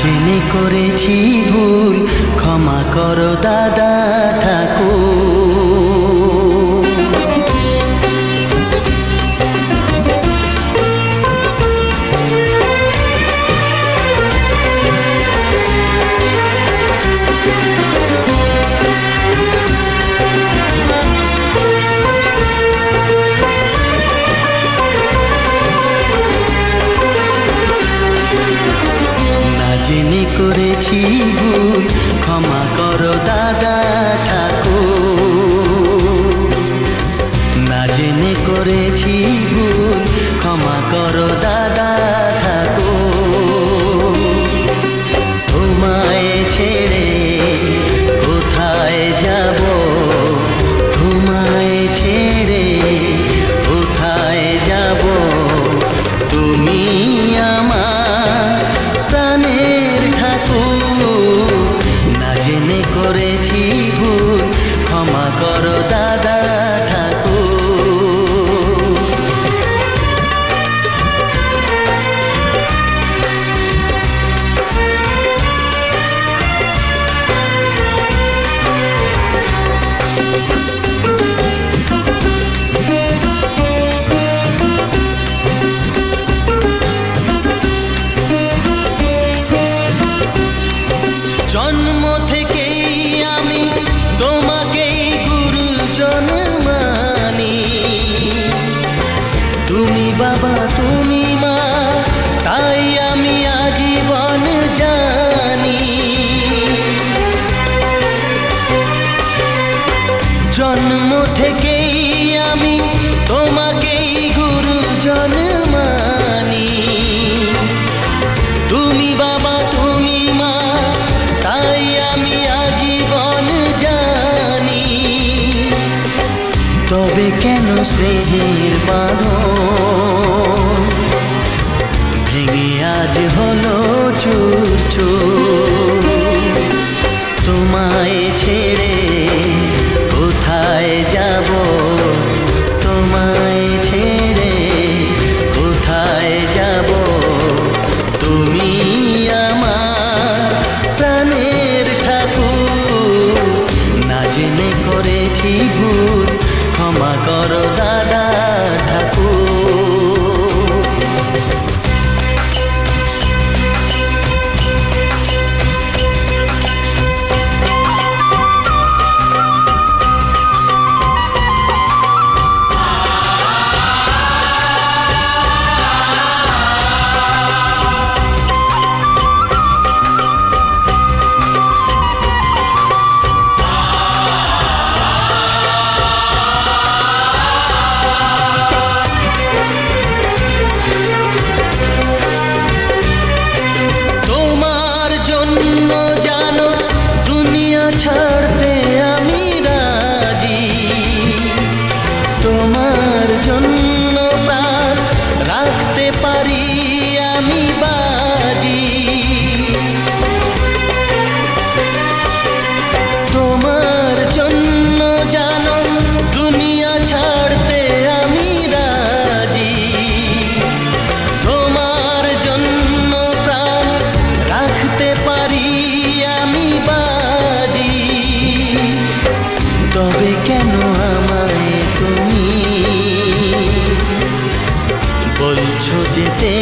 জেনে করেছি ভুল ক্ষমা করো দাদা ঠাকুর। ভুল ক্ষমা করো দাদা ঠাকুর। না জেনে করেছি ভুল ক্ষমা করো থেকেই আমি তোমাকেই গুরুজন মানি। তুমি বাবা, তুমি মা, তাই আমি আজীবন জানি। তবে কেন স্নেহের বাঁধন? ভেঙে আজ হলো চুর চুর তোমায় করেছি ভুল ক্ষমা কর দাদা বলছো যেতে?